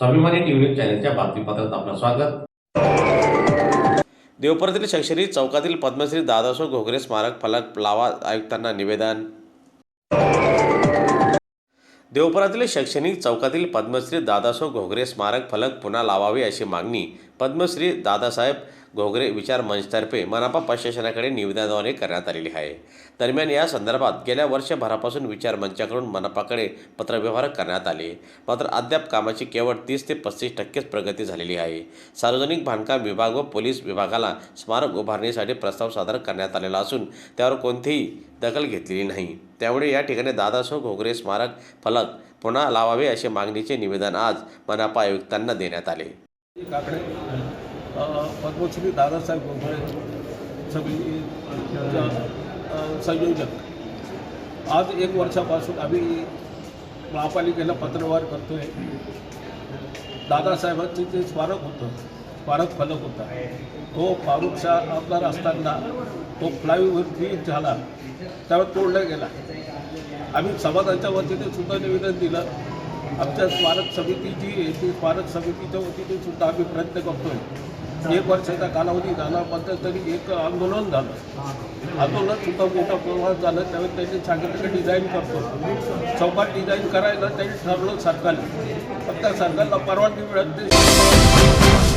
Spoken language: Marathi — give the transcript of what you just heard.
स्वाभिमानी टीव्ही न्यूज चॅनलच्या बातमीपत्रात आपलं स्वागत. देवपरातील शैक्षणिक चौकातील पद्मश्री दादासो घोगरे स्मारक फलक लावा आयुक्तांना निवेदन. देवपरातील शैक्षणिक चौकातील पद्मश्री दादासो घोगरे स्मारक फलक पुन्हा लावावे अशी मागणी पद्मश्री दादासाहेब घोगरे विचार मंचतर्फे मनापा प्रशासनाकडे निवेदनाद्वारे करण्यात आलेली आहे. दरम्यान या संदर्भात गेल्या वर्षभरापासून विचार मंचाकडून मनपाकडे पत्रव्यवहार करण्यात आले. मात्र अद्याप कामाची केवळ तीस ते पस्तीस टक्केच प्रगती झालेली आहे. सार्वजनिक बांधकाम विभाग व पोलीस विभागाला स्मारक उभारणीसाठी प्रस्ताव सादर करण्यात आलेला असून त्यावर कोणतीही दखल घेतलेली नाही. त्यामुळे या ठिकाणी दादासो घोगरे स्मारक फलक पुन्हा लावावे असे मागणीचे निवेदन आज मनपा आयुक्तांना देण्यात आले. काकडे. पद्मश्री दादासाहेब गोगळे सगळी संयोजक. आज एक वर्षापासून आम्ही महापालिकेला पत्रव्यवहार करतोय. दादासाहेबांचं जे स्मारक होतं स्मारक फलक होता तो फारुखशाह आमदार असताना तो फ्लायओव्हर ब्रिज झाला त्यावर तोडला गेला. आम्ही समाजाच्या वतीने सुद्धा निवेदन दिलं. आमच्या स्मारक समिती जी आहे ती स्मारक समितीच्या वतीने सुद्धा आम्ही प्रयत्न करतोय. एक वर्षाचा कालावधी झाला तरी एक आंदोलन झालं. आंदोलन सुद्धा मोठा प्रवास झालं त्यावेळी त्यांनी सांगितलं डिझाईन करतो. चौकात डिझाईन करायला त्यांनी ठरवलं सरकारने. पण त्या सरकारला परवानगी मिळत नाही.